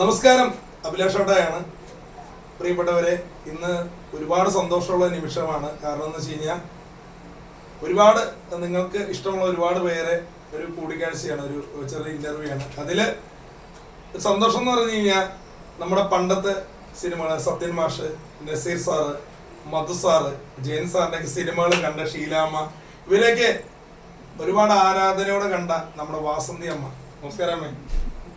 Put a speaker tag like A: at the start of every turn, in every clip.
A: നമസ്കാരം അഭിലാഷോട്ടയാണ് പ്രിയപ്പെട്ടവരെ ഇന്ന് ഒരുപാട് സന്തോഷമുള്ള നിമിഷമാണ്. കാരണം എന്ന് വെച്ച് കഴിഞ്ഞാൽ ഒരുപാട് നിങ്ങൾക്ക് ഇഷ്ടമുള്ള ഒരുപാട് പേരെ ഒരു കൂടിക്കാഴ്ചയാണ് ഒരു ചെറിയ ഇന്റർവ്യൂ ആണ്. അതിൽ സന്തോഷം എന്ന് പറഞ്ഞു കഴിഞ്ഞാൽ നമ്മുടെ പണ്ടത്തെ സിനിമകൾ സത്യൻ മാഷ് നസീർ സാറ് മധു സാറ് ജയൻ സാറിന്റെ സിനിമകൾ കണ്ട ഷീലാമ്മ ഇവരെയൊക്കെ ഒരുപാട് ആരാധനയോടെ കണ്ട നമ്മുടെ വാസന്തി അമ്മ. നമസ്കാരം അമ്മേ.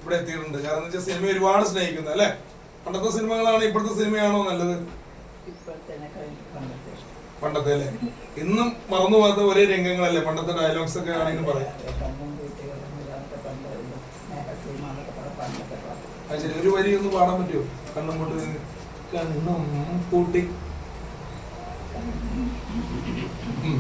A: ഇവിടെ എത്തിയിട്ടുണ്ട് കാരണം വെച്ചാൽ സിനിമ ഒരുപാട് സ്നേഹിക്കുന്നു അല്ലേ പണ്ടത്തെ സിനിമകളാണ് ഇപ്പോഴത്തെ സിനിമയാണോ നല്ലത് പണ്ടത്തെ അല്ലേ ഇന്നും മറന്നു പോകാത്ത ഒരേ രംഗങ്ങളല്ലേ പണ്ടത്തെ ഡയലോഗ്സ് ഒക്കെ ആണെങ്കിലും പറയാം ശരി ഒരു വരി ഒന്ന് പാടാൻ പറ്റുമോ കണ്ണും കൊണ്ട് കണ്ണും കൂട്ടി ഉം.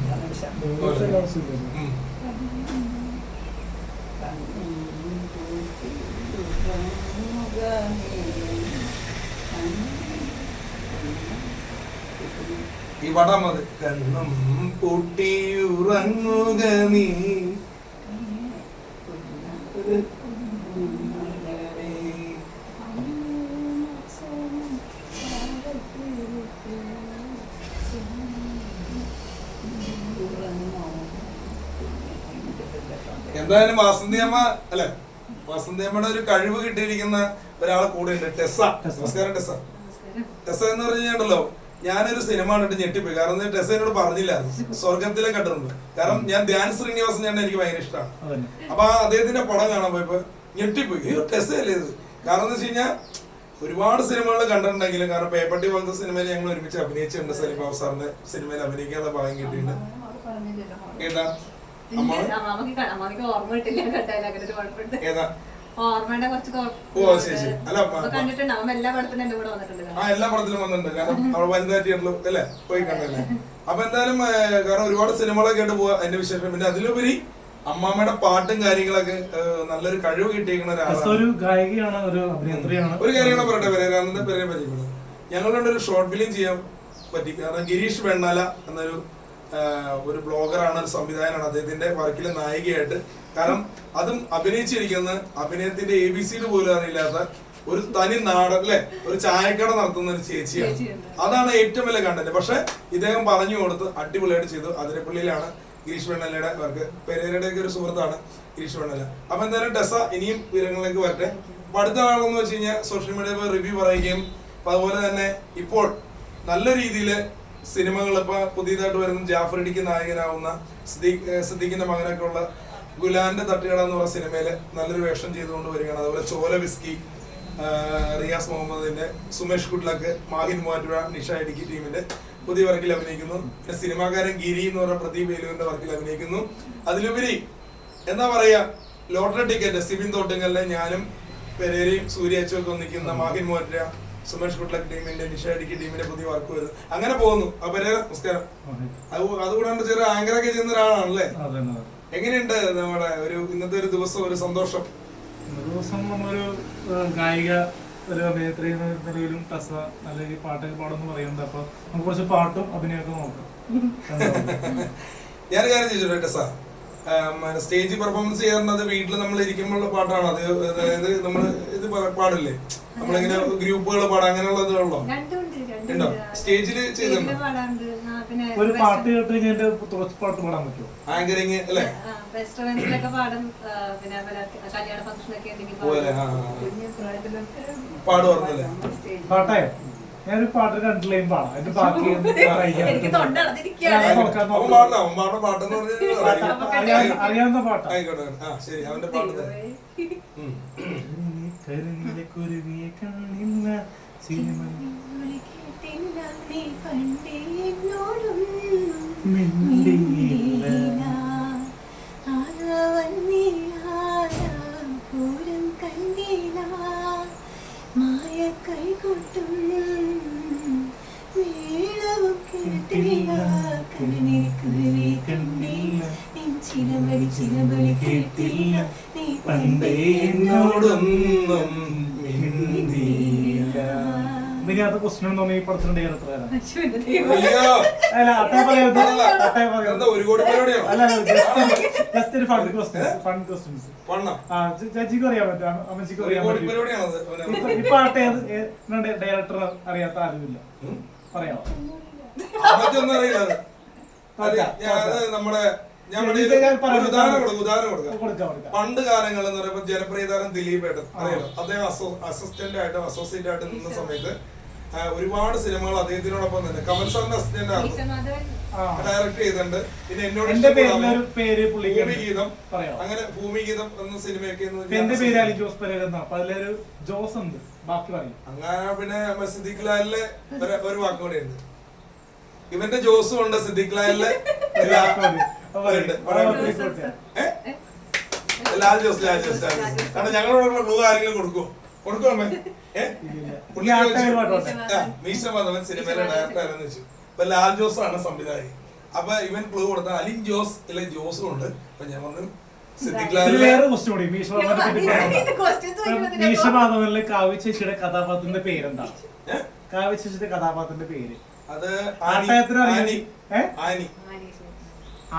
A: പാടാൻ മതി. കണ്ണും പൂട്ടി ഉറങ്ങുക നീ. എന്തായാലും വാസന്തിയമ്മ അല്ലെ? വാസന്തിയമ്മയുടെ ഒരു കഴിവ് കിട്ടിയിരിക്കുന്ന ഒരാളെ കൂടെ ഉണ്ട് ടെസ നമസ്കാരം ടെസ ടെസ എന്ന് പറഞ്ഞുണ്ടല്ലോ കഴിഞ്ഞാണ്ടല്ലോ ഞാനൊരു സിനിമ കണ്ടിട്ട് ഞെട്ടിപ്പോയി. കാരണം ടെസ എന്നോട് പറഞ്ഞില്ല സ്വർഗത്തിലെ കണ്ടിരുന്നത് കാരണം ഞാൻ ധ്യാൻ ശ്രീനിവാസൻ ഞാൻ എനിക്ക് ഭയങ്കര ഇഷ്ടമാണ് അപ്പൊ ആ അദ്ദേഹത്തിന്റെ പടം കാണാൻ പോയപ്പോ ഞെട്ടിപ്പോയി. ഈ ടെസ അല്ലേ ഇത്? കാരണം എന്ന് വെച്ച് കഴിഞ്ഞാൽ ഒരുപാട് സിനിമകൾ കണ്ടിട്ടുണ്ടെങ്കിലും കാരണം പേപ്പട്ടി പോലത്തെ സിനിമയിൽ ഞങ്ങൾ ഒരുമിച്ച് അഭിനയിച്ചിട്ടുണ്ട്. സലീം ബാബു സാറിന്റെ സിനിമയിൽ അഭിനയിക്കാനുള്ള ഭാഗ്യം കിട്ടിയിട്ടുണ്ട്. കേട്ടാ
B: അമ്മാമിക്ക് ഓർമ്മ കിട്ടില്ല കേട്ടാൽ അങ്ങനെ ഒരു കുഴപ്പമുണ്ട്.
A: ഏതാ?
B: ഓർമ്മയുടെ കുറച്ച് കണ്ടിട്ടുണ്ട് അവൻ എല്ലാ എന്റെ കൂടെ വന്നിട്ടുണ്ട്
A: ആ എല്ലാ പടത്തിലും വന്നിട്ടുണ്ട്. കാരണം അല്ലെ വനിതാ അല്ലേ? പോയി കണ്ടല്ലേ അപ്പൊ എന്തായാലും കാരണം ഒരുപാട് സിനിമകളൊക്കെ ആയിട്ട് പോവാ അതിന്റെ വിശേഷം. പിന്നെ അതിലുപരി അമ്മാമ്മയുടെ പാട്ടും കാര്യങ്ങളൊക്കെ നല്ലൊരു കഴിവ് കിട്ടിയിരിക്കുന്ന ഒരാളാണ്.
C: ഒരു ഗായികയാണ് ഒരു അഭിനേത്രിയാണ്.
A: ഒരു പറയട്ടെ പെരേരാനന്ദ പെരേ പരിചയപ്പെടുന്നത് ഞങ്ങളുടെ ഒരു ഷോർട്ട് ഫിലിം ചെയ്യാൻ പറ്റി. കാരണം ഗിരീഷ് വെണ്ണാല എന്നൊരു ഒരു ബ്ലോഗറാണ് ഒരു സംവിധായകനാണ് അദ്ദേഹത്തിന്റെ വർക്കിലെ നായികയായിട്ട്. കാരണം അതും അഭിനയിച്ചിരിക്കുന്ന അഭിനയത്തിന്റെ എ ബി സിയിൽ പോലും അറിയില്ലാത്ത ഒരു തനി നാടൻ അല്ലെ? ഒരു ചായക്കട നടത്തുന്ന ഒരു ചേച്ചിയാണ്. അതാണ് ഏറ്റവും വലിയ കണ്ടന്റ് പക്ഷെ ഇദ്ദേഹം പറഞ്ഞു കൊടുത്ത് അടിപൊളിയായിട്ട് ചെയ്തു. അതിരപ്പള്ളിയിലാണ് ഗിരീഷ് വെണ്ണലയുടെ വർക്ക്. പെരേരയുടെ ഒക്കെ ഒരു സുഹൃത്താണ് ഗിരീഷ് വെണ്ണല അപ്പൊ എന്തായാലും ടെസ ഇനിയും വിവരങ്ങളിലേക്ക് വരട്ടെ. അടുത്ത ആളെന്ന് വെച്ച് കഴിഞ്ഞാൽ സോഷ്യൽ മീഡിയയിൽ റിവ്യൂ പറയുകയും അതുപോലെ തന്നെ ഇപ്പോൾ നല്ല രീതിയിൽ സിനിമകൾ ഇപ്പൊ പുതിയതായിട്ട് വരുന്ന ജാഫർ ഇടിക്ക് നായകനാവുന്ന സിദ്ദീഖ് സിദ്ദീഖിന്റെ മകനൊക്കെ ഉള്ള ഗുലാന്റെ തട്ടുകട എന്ന് പറഞ്ഞ സിനിമയിൽ നല്ലൊരു വേഷം ചെയ്തുകൊണ്ട് വരികയാണ്. അതുപോലെ ചോല വിസ്കി റിയാസ് മുഹമ്മദിന്റെ സുമേഷ് കുട്ടിലൊക്കെ മാഹിൻ മൂവാറ്റുപുഴ നിഷ ഇടുക്കി ടീമിന്റെ പുതിയ വർക്കിൽ അഭിനയിക്കുന്നു. പിന്നെ സിനിമാകാരൻ ഗിരി എന്ന് പറഞ്ഞ പ്രദീപ് വേലുവിന്റെ വർക്കിൽ അഭിനയിക്കുന്നു. അതിലുപരി എന്താ പറയാ ലോട്ടറി ടിക്കറ്റ് സിബിൻ തോട്ടുങ്കലിലെ ഞാനും പെരേരയും സൂര്യ ഒന്നിക്കുന്ന മാഹിൻ മൂവാറ്റുപുഴ സുമേഷ് കുട്ലക്ക് ടീമിന്റെ നിഷ അടിക്ക് ടീമിന്റെ പുതിയ വർക്ക് വരുന്നു. അങ്ങനെ പോകുന്നു. അപ്പൊ നമസ്കാരം. അത് അതുകൂടാണ്ട് ചെറിയ ആങ്കറൊക്കെ ചെയ്യുന്ന ഒരാളാണല്ലേ?
C: അതെ അതെ.
A: എങ്ങനെയുണ്ട് നമ്മുടെ ഒരു ഇന്നത്തെ ഒരു ദിവസം ഒരു സന്തോഷം?
C: ദിവസം നമ്മളൊരു ഗായിക ഒരു അഭിനേത്രി എന്ന നിലയിലും ടസ നല്ല രീതിയിൽ പാട്ടൊക്കെ പാടുമെന്ന് പറയുന്നുണ്ട്. അപ്പൊ നമുക്ക് കുറച്ച് പാട്ടും അഭിനയമൊക്കെ നോക്കാം?
A: ഞാൻ കാര്യം ചോദിച്ചോട്ടെ ടസ സ്റ്റേജ് പെർഫോമൻസ് ചെയ്യാറുണ്ട്. വീട്ടിൽ നമ്മൾ ഇരിക്കുമ്പോഴുള്ള പാട്ടാണ്. അത് അതായത് നമ്മൾ ഇത് പാടില്ലേ? നമ്മളിങ്ങനെ ഗ്രൂപ്പുകൾ പാടാം അങ്ങനെയുള്ളതുള്ളോ
B: രണ്ടുണ്ട്
A: ഉണ്ടോ? സ്റ്റേജിൽ ചെയ്തിട്ടുണ്ടോ?
C: ഒരു പാട്ട് കേട്ട് കഴിഞ്ഞാൽ കുറച്ച് പാട്ട് പാടാൻ പറ്റുമോ?
A: ആങ്കറിങ് അല്ലേ?
B: റെസ്റ്റോറന്റിലൊക്കെ പാടും. പിന്നെ കല്യാണ ഫംഗ്ഷനൊക്കെ? സ്റ്റേജിൽ
C: പാട്ടായോ ഞാനൊരു പാട്ട് രണ്ട് ലൈൻ പാടാം. എന്റെ ബാക്കി അറിയാവുന്ന പാട്ടാ.
A: ആയിക്കോട്ടെ ആ ശരി അവന്റെ പാട്ട്
C: കരുനിലെ കുരുവിയെ കണ്ണില്ല സിനിമ
B: കേട്ടില്ല നീ പണ്ടേ എന്നോടും
C: ഇതിനകത്ത് ക്വസ്റ്റ്യൻ തോന്നി ഈ പടത്തിന്റെ അല്ല അട്ടേ അട്ടേ അല്ല ജസ്റ്റ് ഒരു ഫണ്ട് ക്വസ്റ്റ്യൻസ് ഫണ്ട് ക്വസ്റ്റ്യൻസ് ചേച്ചിക്ക് അറിയാൻ പറ്റും അമ്മ- അമ്മച്ചിക്ക് അറിയാൻ പറ്റും. ഇപ്പൊ ആട്ടെ ഡയറക്ടർ അറിയാത്ത ആരുമില്ല. പറയാമോ
A: നമ്മുടെ ഞാൻ. ഉദാഹരണം കൊടുക്കും ഉദാഹരണം കൊടുക്കാം. പണ്ട് കാലങ്ങളിൽ എന്ന് പറയുമ്പോൾ ജനപ്രിയ താരം ദിലീപ് ഏട്ടൻ അറിയാലോ? അദ്ദേഹം അസിസ്റ്റന്റ് ആയിട്ടും അസോസിയേറ്റ് ആയിട്ടും നിന്ന സമയത്ത് ഒരുപാട് സിനിമകൾ അദ്ദേഹത്തിനോടൊപ്പം തന്നെ. കമൽ സാറിന്റെ അസിസ്റ്റന്റ് ഡയറക്ട്
B: ഈശമാധവൻ
C: ആ.
A: ഡയറക്റ്റ് ചെയ്തിട്ടുണ്ട്. പിന്നെ എന്നോട്
C: പേര്
A: ഭൂമിഗീതം
C: പറയാം.
A: അങ്ങനെ ഭൂമിഗീതം എന്ന സിനിമയൊക്കെ
C: എന്റെ പേര് അലി ജോസ് അതിലൊരു ജോസ് ഉണ്ട്. ബാക്കി പറയും.
A: അങ്ങനെ പിന്നെ സിദ്ദിഖ് ലാലിലെ ഒരു വാക്കുകൂടെ വാക്ക് ഉണ്ട്. ഇവന്റെ ജോസും ഉണ്ട് സിദ്ദിഖ് ലാലിലെ? ലാൽ ജോസ് ലാൽ ജോസ് ലാൽ ജോസ്. കാരണം ഞങ്ങളോടുള്ള ക്ലൂ ആരെങ്കിലും കൊടുക്കുമോ മീശ മാധവൻ സിനിമയിലെ ഡയറക്ടർ ആരെന്ന് വെച്ചു അപ്പൊ ലാൽ ജോസ് ആണ് സംവിധായകൻ. അപ്പൊ ഇവൻ ക്ലൂ കൊടുത്ത അലിൻ ജോസ് ഇല്ലെ ജോസും ഉണ്ട്. അപ്പൊ ഞാൻ പറഞ്ഞു സിദ്ദിഖ്
C: ഇതിൽ
A: ലാലിലെ
C: വേറെ ക്വസ്റ്റ്യൻ കൂടി. മീശ മാധവനെ പറ്റി പറയണ്ട.
B: ഇത് questions ചോദിക്കുമ്പോ
C: മീശ മാധവനിലെ കാവ്യ ചേച്ചിയുടെ കഥാപാത്രത്തിന്റെ പേരെന്താ? കാവ്യ ചേച്ചിയുടെ കഥാപാത്രത്തിന്റെ പേര്.
A: അത് ആനി. ആനി.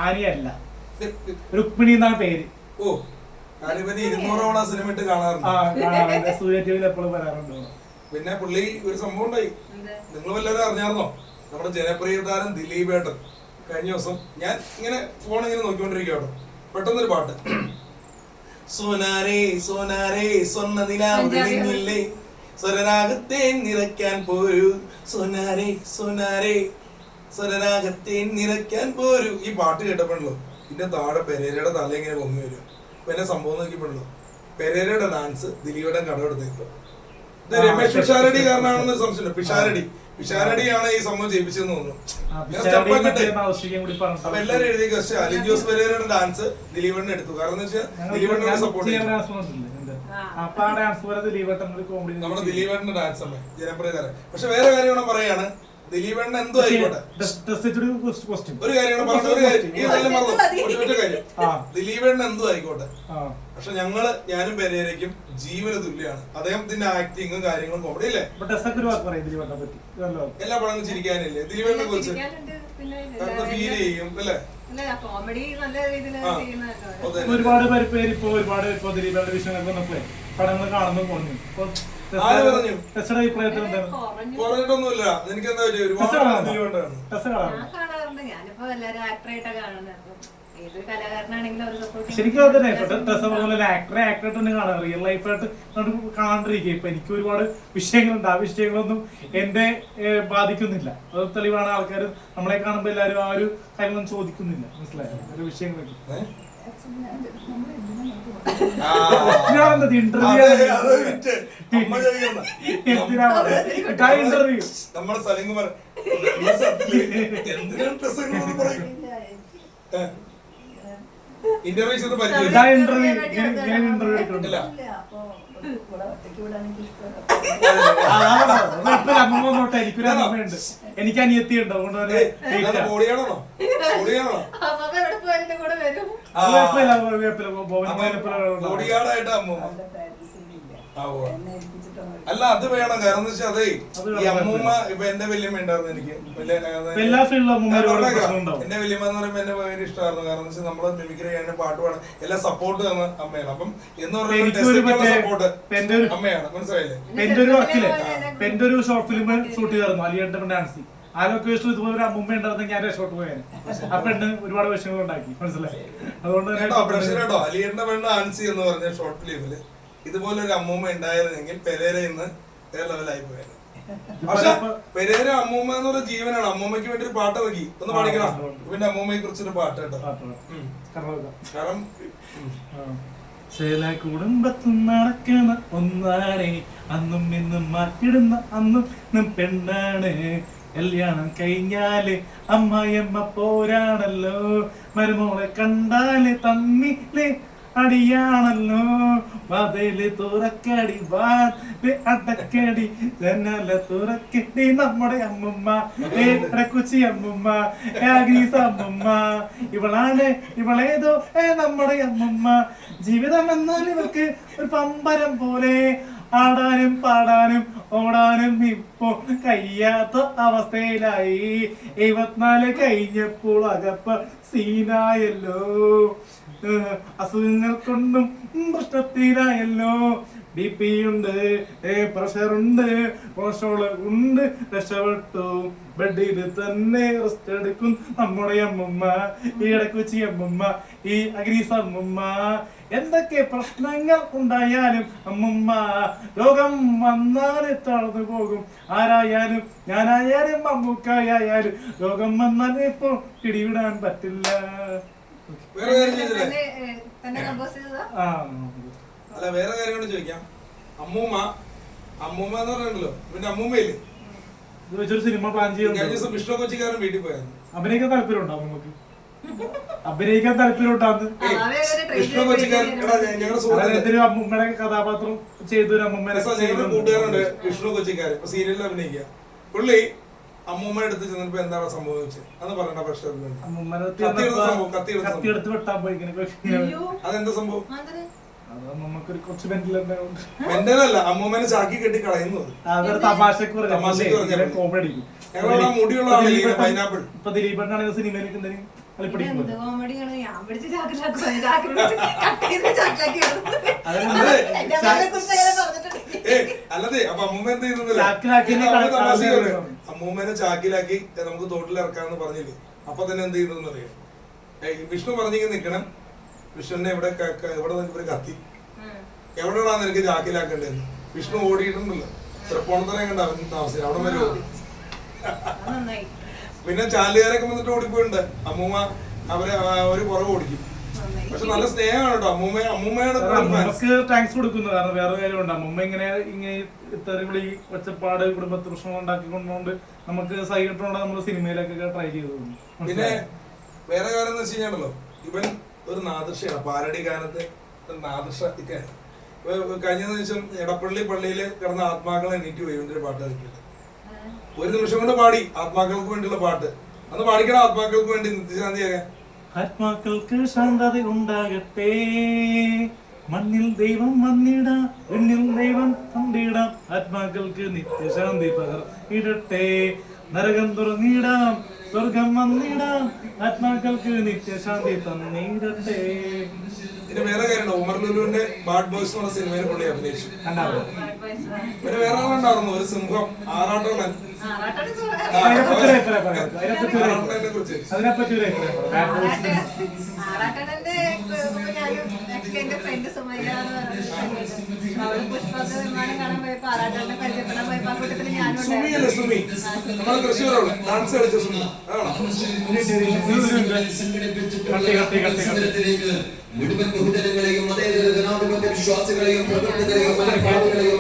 C: ആര്യല്ല രുക്മിണി എന്നാണ് പേര്.
A: ഓ. ഞാനിവന് ഇരുന്നൂറോളം സിനിമ ഇട്ട് കാണാറുണ്ട്.
C: ആ കാണാറുണ്ട്. സൂര്യ ടിവിയിൽ എപ്പോഴും വരാറുണ്ട്.
A: പിന്നെ പുള്ളി ഒരു സംഭവം ഉണ്ടായി. നിങ്ങൾ വല്ലവരും അറിഞ്ഞായിരുന്നോ? നമ്മുടെ ജനപ്രിയ താരം ദിലീപ് ഏട്ടൻ. കഴിഞ്ഞ ദിവസം ഞാൻ ഇങ്ങനെ ഫോൺ ഇങ്ങനെ നോക്കിക്കൊണ്ടിരിക്കുകയാണ് പെട്ടെന്നൊരു പാട്ട്. സോനാരേ സോനാരേ സ്വർണ നിലാവില്ലേ സ്വരരാഗത്തെ നിറയ്ക്കാൻ പോരൂ. സോനാരേ സോനാരേ സ്വരരാഗത്തെ നിറയ്ക്കാൻ പോരൂ. ഈ പാട്ട് കേട്ടപ്പോഴല്ലോ ഇതിന്റെ താഴെ പെരേരയുടെ തല ഇങ്ങനെ പൊങ്ങി വരും പിന്നെ സംഭവം നോക്കിയപ്പോഴല്ലോ പെരേരയുടെ ഡാൻസ് ദിലീപയുടെ കടമെടുത്തേക്ക് ഇത് രമേശ് പിഷാരടി. കാരണമാണെന്ന് സംശയമില്ല. പിഷാരടി. പിഷാരടിയാണ് ഈ സംഭവം ജയിപ്പിച്ചെന്ന് തോന്നുന്നു. അപ്പൊ എല്ലാരും എഴുതി പക്ഷേ അലിൻ ജോസ് പെരേരയുടെ ഡാൻസ് ദിലീപണ്ണ എടുത്തു. കാരണം എന്ന് വെച്ചാൽ ദിലീപണ്ണ സപ്പോർട്ട് നമ്മുടെ ദിലീപണ്ണന്റെ ഡാൻസ് താരം പക്ഷെ വേറെ കാര്യം കൂടെ പറയാണ് ദിലീപണ്ണ എന്തോ ആയിക്കോട്ടെ.
C: ക്വസ്റ്റ്യൻ
A: ഒരു കാര്യം കൂടെ ഒരു കാര്യം. ഈ മറന്നു. ഒറ്റ ഒറ്റ കാര്യം.
C: ആ.
A: ദിലീപണ്ണ എന്തോ ആയിക്കോട്ടെ. പക്ഷെ ഞങ്ങൾ ഞാനും പെരേരയ്ക്കും ജീവന തുല്യാണ്. അദ്ദേഹത്തിന്റെ ആക്ടിങ്ങും കാര്യങ്ങളും കോമഡി അല്ലേ? എല്ലാ പടങ്ങളും ചിരിക്കാനില്ലേ? ദിലീപണ്ണെ കുറിച്ച്.
B: ചിരിക്കാനുണ്ട്, പിന്നെ
A: ഫീൽ ചെയ്യും അല്ലേ?
C: ഒരുപാട് പേര് ഇപ്പൊ ഒരുപാട് ഇപ്പൊ ദിലീപേട്ടന്റെ വിഷയങ്ങൾ പടങ്ങൾ കാണുന്നു ഇപ്പൊ
A: ആര് പറഞ്ഞു?
C: അഭിപ്രായത്തിൽ എന്താണ്?
A: എനിക്ക് എന്താ പറ്റിയ ഒരുപാട്
B: ഞാൻ
C: കാണാറുണ്ടോ?
B: കാണാറുണ്ട്? ഞാനിപ്പോ എല്ലാരും ആക്ടറായിട്ടാ കാണുന്നത്. അപ്പം ഏതൊരു കലാകാരനാണെങ്കിലും
C: ശരിക്കും അത് തന്നെ ഇപ്പൊ ടെസ്സ പോലെ ആക്ടറെ ആക്ടറായിട്ട് തന്നെ കാണാം റിയൽ ലൈഫായിട്ട് കാണാണ്ടിരിക്കുക. ഇപ്പൊ എനിക്ക് ഒരുപാട് വിഷയങ്ങളുണ്ട്. ആ വിഷയങ്ങളൊന്നും എന്റെ ഏഹ്, ബാധിക്കുന്നില്ല. അത് തെളിവാണ്. ആൾക്കാർ നമ്മളെ കാണുമ്പോൾ എല്ലാവരും ആ ഒരു കാര്യങ്ങളൊന്നും ചോദിക്കുന്നില്ല. മനസ്സിലായോ? ഒരു വിഷയങ്ങളൊക്കെ.
A: ഏ?
C: ഞാനെന്താ
A: അതെ,
C: ഇന്റർവ്യൂ
A: ചെയ്ത് പരിചയം
C: ഇന്റർവ്യൂ ഞാൻ ഇന്റർവ്യൂ എടുക്കുന്നില്ല എനിക്ക് അനിയത്തി ഉണ്ട് അതുകൊണ്ട് തന്നെ കുഴപ്പമില്ല, കുഴപ്പമില്ല.
A: അല്ല അത് വേണം. കാരണം എന്ന് വെച്ചാൽ അതെ ഈ അമ്മൂമ്മ ഇപ്പൊ എന്റെ വല്യമ്മ ഉണ്ടായിരുന്നു എനിക്ക്. എന്റെ വല്യമ്മ എന്ന് പറയുമ്പോ എന്നെ ഭയങ്കര ഇഷ്ടമായിരുന്നു. കാരണം വെച്ചാൽ നമ്മൾ മിമിക്രി ചെയ്യാൻ പാട്ട് പാടാൻ എല്ലാ സപ്പോർട്ട് തന്ന അമ്മയാണ്. അപ്പം എന്ന്
C: പറഞ്ഞാൽ
A: സപ്പോർട്ട് അമ്മയാണ്. മനസ്സിലായില്ലേ?
C: എന്റെ ഒരു വർക്കിൽ ഇപ്പൊ എന്റെ ഒരു ഷോർട്ട് ഫിലിം ഷൂട്ട് ചെയ്തായിരുന്നു. അലിയന്റെ ഡാൻസ് ആ ലൊക്കേഷൻ ഇതുപോലെ ഒരു അമ്മൂമ്മ ഉണ്ടായിരുന്നെങ്കിൽ ഞാൻ ഷോട്ട് പോയാൽ ആ പെണ്ണ് ഒരുപാട് വിഷയങ്ങൾ ഉണ്ടാക്കി. മനസ്സിലായി? അതുകൊണ്ട് തന്നെ
A: അലിയന്റെ പെണ്ണ് ആൻസി എന്ന് പറഞ്ഞ ഷോർട്ട് ഫിലിമിൽ ഇതുപോലെ ഒരു അമ്മൂമ്മ ഉണ്ടായിരുന്നെങ്കിൽ പെരേര ഇന്ന് വേറെ ലെവലായി പോയത് പക്ഷെ പെരേര അമ്മൂമ്മ എന്ന് പറഞ്ഞ ജീവനാണ്. അമ്മൂമ്മയ്ക്ക് വേണ്ടി ഒരു പാട്ട് നോക്കി ഒന്ന്
C: പഠിക്കണം.
A: ഇവന്റെ അമ്മൂമ്മയെ കുറിച്ചൊരു പാട്ട് കേട്ടോ. കാരണം.
C: ചില കുടുംബത്തിൽ നടക്കുന്ന ഒന്നാണ്. അന്നും ഇന്നും മാറ്റിടുന്ന അന്നും പെണ്ണാണ്. കല്യാണം കഴിഞ്ഞാൽ അമ്മായിയമ്മ പോരാണല്ലോ. മരുമോളെ കണ്ടാൽ തമ്മിൽ അടിയാണല്ലോ. വാതിൽ തുറക്കടി വാതിൽ അടക്കടി ജനല തുറക്കടി നമ്മുടെ അമ്മുമ്മ കുച്ചി അമ്മുമ്മ അഗ്നീസ് അമ്മുമ്മ. ഇവളാണ് ഇവളേതോ ഏ നമ്മുടെ അമ്മുമ്മ. ജീവിതം എന്നാൽ ഇവർക്ക് ഒരു പമ്പരം പോലെ ആടാനും പാടാനും ഓടാനും ഇപ്പോ കഴിയാത്ത അവസ്ഥയിലായി. എഴുപത്തിനാല് കഴിഞ്ഞപ്പോൾ അകപ്പ സീനായല്ലോ. അസുഖങ്ങൾ കൊണ്ടും പ്രശ്നത്തിലായല്ലോ. ബി പി ഉണ്ട് പ്രഷർ ഉണ്ട് കൊളസ്ട്രോൾ ഉണ്ട് രക്ഷപ്പെട്ടു. ബെഡിൽ തന്നെ റെസ്റ്റ് എടുക്കും നമ്മുടെ അമ്മമ്മ ഈ ഇടക്കുച്ചി അമ്മമ്മ ഈ അഗ്രീസ് അമ്മമ്മ. എന്തൊക്കെ പ്രശ്നങ്ങൾ ഉണ്ടായാലും അമ്മമ്മ രോഗം വന്നാൽ തളർന്നു പോകും. ആരായാലും ഞാനായാലും അമ്മൂക്കായാലും രോഗം വന്നാൽ ഇപ്പോൾ പിടിവിടാൻ പറ്റില്ല.
A: വേറെ കാര്യം ചോദിച്ചില്ലേ അല്ല വേറെ കാര്യം കൂടെ ചോദിക്കാം. അമ്മൂമ്മ അമ്മൂമ്മ എന്ന് പറഞ്ഞല്ലോ പിന്നെ അമ്മൂമ്മയില്ലേ?
C: വെച്ചൊരു സിനിമ പ്ലാൻ
A: കഴിഞ്ഞ
C: ചെയ്യുന്നുണ്ട്
A: ദിവസം വിഷ്ണു കൊച്ചിക്കാരൻ വീട്ടിൽ പോയായിരുന്നു.
C: അഭിനയിക്കാൻ താല്പര്യം ഉണ്ടാവും നമുക്ക്? അഭിനയിക്കാൻ താല്പര്യം
B: ഉണ്ടാവുന്നത്
A: വിഷ്ണു കൊച്ചിക്കാരൻ എടാ ഞങ്ങളുടെ
C: അതായത് അമ്മൂമ്മയുടെ കഥാപാത്രം ചെയ്തൊരു അമ്മൂമ്മേനെ
A: ഞങ്ങളുടെ കൂട്ടുകാരുണ്ട് വിഷ്ണു കൊച്ചിക്കാരൻ. സീരിയലിൽ അഭിനയിക്കുക. പുള്ളി അമ്മൂമ്മയുടെ അടുത്ത് ചെന്നപ്പോ എന്താണ് സംഭവിച്ചത്? അന്ന് പറയണ്ട പ്രശ്നം
C: കത്തിയെടുത്ത്
A: കത്തിയെടുത്ത സംഭവം, കത്തിയെടുത്ത
C: വെട്ടാൻ പോയി ഇങ്ങനെ
A: അതെന്താ സംഭവം? മെന്റലല്ല അമ്മൂമ്മനെ ചാക്കി കെട്ടി കളയുന്നു ഞങ്ങളവിടെ മുടിയുള്ള ആളില്ലേ പൈനാപ്പിൾ
C: ഇപ്പൊ ദിലീപണ്ണാണെങ്കിൽ സിനിമയിലേക്ക് എന്തെങ്കിലും
B: കോമഡിയാണ് ഞാൻ
A: ഏ അല്ലതെ അപ്പൊ അമ്മൂമ്മ എന്ത്.
C: കളഞ്ഞു.
A: അമ്മൂമ്മനെ ചാക്കിലാക്കി നമുക്ക് തോട്ടിൽ ഇറക്കാന്ന് പറഞ്ഞില്ലേ? അപ്പൊ തന്നെ എന്ത് ചെയ്തെന്ന് അറിയാം വിഷ്ണു പറഞ്ഞിങ്ങനെ നിക്കണം വിഷ്ണുവിനെ എവിടെ ഇവിടെ നിനക്ക് ഒരു കത്തി. എവിടെയാണ് നിനക്ക് ചാക്കിലാക്കേണ്ടതെന്ന്? വിഷ്ണു ഓടിയിട്ടുണ്ടല്ലോ. തൃപ്പൂണിത്തറ കണ്ട അവൻ താമസിച്ചത്. അവിടെ വരെ ഓടി. പിന്നെ ചാലുകാരൊക്കെ വന്നിട്ട് ഓടിപ്പോയിട്ടുണ്ട്. അമ്മൂമ്മ അവരെ ഒരു പുറകെ ഓടിക്കും. പക്ഷെ നല്ല സ്നേഹമാണ് കേട്ടോ അമ്മൂമ്മ അമ്മൂമ്മയാണ്.
C: അമ്മമ്മക്ക് താങ്ക്സ് കൊടുക്കുന്നു. കാരണം വേറെ കാര്യമുണ്ട്. അമ്മമ്മ ഇങ്ങനെ ഇങ്ങനെ തെറിവിളി ഒച്ചപ്പാട് കുടുംബത്തിൽ പ്രശ്നങ്ങൾ ഉണ്ടാക്കിക്കൊണ്ടോണ്ട് നമുക്ക് സൈകിട്ടുകൊണ്ട് നമ്മൾ സിനിമയിലൊക്കെ ട്രൈ ചെയ്തു
A: പിന്നെ വേറെ കാര്യം എന്ന് വെച്ച് കഴിഞ്ഞാണല്ലോ ഇവൻ ഒരു നാദൃശയാണ്. പാരടി ഗാനത്തെ നാദൃശ ഒക്കെ കഴിഞ്ഞ ദിവസം എടപ്പള്ളി പള്ളിയിൽ കിടന്ന ആത്മാക്കളെ എണീറ്റ് ഒരു പാട്ട് കളിക്കില്ല ഒരു നിമിഷം കൊണ്ട് പാടി ആത്മാക്കൾക്ക് വേണ്ടിയുള്ള പാട്ട്. അന്ന് പാടിക്കണം ആത്മാക്കൾക്ക് വേണ്ടി നിത്യശാന്തിയാകാൻ
C: ആത്മാക്കൾക്ക് ശാന്തത ഉണ്ടാകട്ടെ. മണ്ണിൽ ദൈവം വന്നിടാം എണ്ണിൽ ദൈവം കണ്ടിടാം. ആത്മാക്കൾക്ക് നിത്യശാന്തി പകർ ഇടട്ടെ നരകം തുറന്നിടാം സ്വർഗം വന്നിടാം ആത്മാക്കൾക്ക് നിത്യശാന്തി തന്നിടട്ടെ.
A: പിന്നെ വേറെ കാര്യമുണ്ട് ഉമർ ലുലുവിന്റെ ബാഡ് ബോയ്സ് എന്ന് പറഞ്ഞ സിനിമയിൽ പുള്ളി അഭിനയിച്ചു. പിന്നെ വേറെ ആളുണ്ടായിരുന്നു ഒരു സിംഹം ആറാട്ടോണൻ.
C: അതിനെപ്പറ്റി
B: ആക്ച്വലി എന്റെ ഫ്രണ്ട് സുമയ്യ അവൾ പുഷ്പത്തെ വിമാനം കാണാൻ പോയപ്പോ ആറാട്ടനെ പരിചയപ്പെടാൻ പോയപ്പോ ആ കൂട്ടത്തിൽ ഞാനും
A: സുമി സുമി? നമ്മളെ തൃശ്ശൂരുള്ള ഡാൻസ് കളിച്ച സുമി. ആണോ?
C: കട്ടി കട്ടി കട്ടി കട്ടി
D: മുഴുവൻ ബഹുജനങ്ങളെയും മതേതര ജനാധിപത്യ വിശ്വാസികളെയും പ്രവർത്തകരെയും